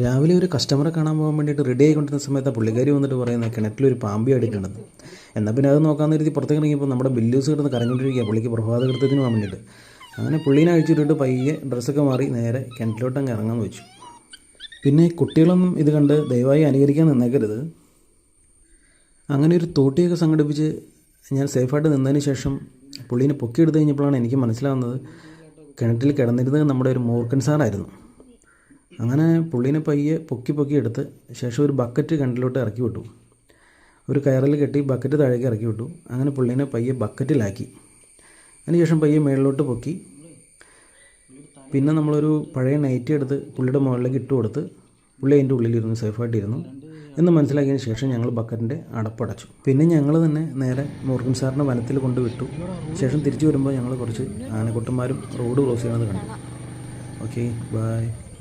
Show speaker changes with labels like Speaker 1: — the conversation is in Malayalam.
Speaker 1: രാവിലെ ഒരു കസ്റ്റമറെ കാണാൻ പോകാൻ വേണ്ടിയിട്ട് റെഡി ആയിക്കൊണ്ടിരുന്ന സമയത്ത് പുള്ളിക്കാരി വന്നിട്ട് പറയുന്നത് കിണറ്റിലൊരു പാമ്പി അടിയിട്ടുണ്ടെന്ന് എന്നാൽ പിന്നെ അത് നോക്കാമെന്ന് കരുതി പുറത്തേക്ക് ഇറങ്ങിയപ്പോൾ നമ്മുടെ ബില്ലൂസ് കിടന്ന് കരഞ്ഞുകൊണ്ടിരിക്കുക പുള്ളിക്ക് പ്രഭാത കൃത്യത്തിന് പോകാൻ വേണ്ടിയിട്ട്. അങ്ങനെ പുള്ളീനെ അഴിച്ചിട്ടിട്ട് പയ്യെ ഡ്രസ്സൊക്കെ മാറി നേരെ കിണറ്റിലോട്ട് അങ്ങ് ഇറങ്ങാമെന്ന് വെച്ചു. പിന്നെ കുട്ടികളൊന്നും ഇത് കണ്ട് ദയവായി അനുകരിക്കാൻ നിന്നേക്കരുത്. അങ്ങനെ ഒരു തോട്ടിയൊക്കെ സംഘടിപ്പിച്ച് ഞാൻ സേഫായിട്ട് നിന്നതിന് ശേഷം പുള്ളീനെ പൊക്കിയെടുത്ത് കഴിഞ്ഞപ്പോഴാണ് എനിക്ക് മനസ്സിലാവുന്നത് കിണറ്റിൽ കിടന്നിരുന്നത് നമ്മുടെ ഒരു മൂർഖൻ സാറായിരുന്നു അങ്ങനെ പുള്ളീനെ പയ്യെ പൊക്കി പൊക്കി എടുത്ത് ശേഷം ഒരു ബക്കറ്റ് കണ്ടിലോട്ട് ഇറക്കി വിട്ടു. ഒരു കയറിൽ കെട്ടി ബക്കറ്റ് താഴേക്ക് ഇറക്കി വിട്ടു. അങ്ങനെ പുള്ളീനെ പയ്യെ ബക്കറ്റിലാക്കി. അതിനുശേഷം പയ്യെ മേളിലോട്ട് പൊക്കി. പിന്നെ നമ്മളൊരു പഴയ നൈറ്റി എടുത്ത് പുള്ളിയുടെ മുകളിലേക്ക് ഇട്ട് കൊടുത്ത് പുള്ളി അതിന്റെ ഉള്ളിലിരുന്നു സേഫായിട്ടിരുന്നു. എന്ന് മനസ്സിലാക്കിയതിന് ശേഷം ഞങ്ങൾ ബക്കറ്റിന്റെ അടപ്പടച്ചു. പിന്നെ ഞങ്ങൾ തന്നെ നേരെ മൂർഖൻ സാറിന്റെ വനത്തിൽ കൊണ്ട് വിട്ടു ശേഷം തിരിച്ചു വരുമ്പോൾ ഞങ്ങൾ കുറച്ച് ആനക്കുട്ടന്മാരും റോഡ് ക്രോസ് ചെയ്യണത് കണ്ടു. Okay bye.